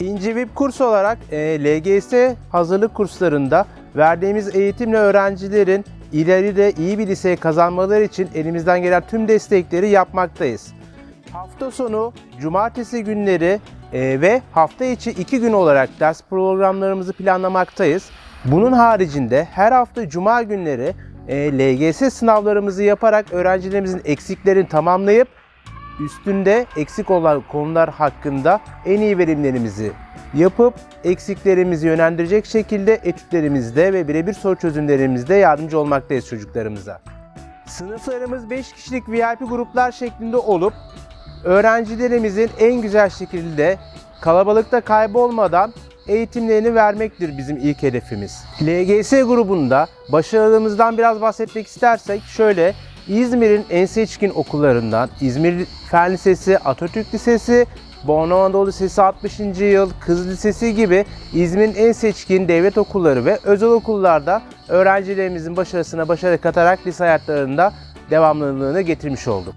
İnci VIP kurs olarak e, LGS hazırlık kurslarında verdiğimiz eğitimle öğrencilerin ileride iyi bir liseye kazanmaları için elimizden gelen tüm destekleri yapmaktayız. Hafta sonu, cumartesi günleri e, ve hafta içi iki gün olarak ders programlarımızı planlamaktayız. Bunun haricinde her hafta cuma günleri e, LGS sınavlarımızı yaparak öğrencilerimizin eksiklerini tamamlayıp üstünde eksik olan konular hakkında en iyi verimlerimizi yapıp eksiklerimizi yönlendirecek şekilde etütlerimizde ve birebir soru çözümlerimizde yardımcı olmaktayız çocuklarımıza. Sınıflarımız 5 kişilik VIP gruplar şeklinde olup öğrencilerimizin en güzel şekilde kalabalıkta kaybolmadan eğitimlerini vermektir bizim ilk hedefimiz. LGS grubunda başarılarımızdan biraz bahsetmek istersek şöyle İzmir'in en seçkin okullarından İzmir Fen Lisesi, Atatürk Lisesi, Bornova Anadolu Lisesi 60. yıl, Kız Lisesi gibi İzmir'in en seçkin devlet okulları ve özel okullarda öğrencilerimizin başarısına başarı katarak lise hayatlarında devamlılığını getirmiş olduk.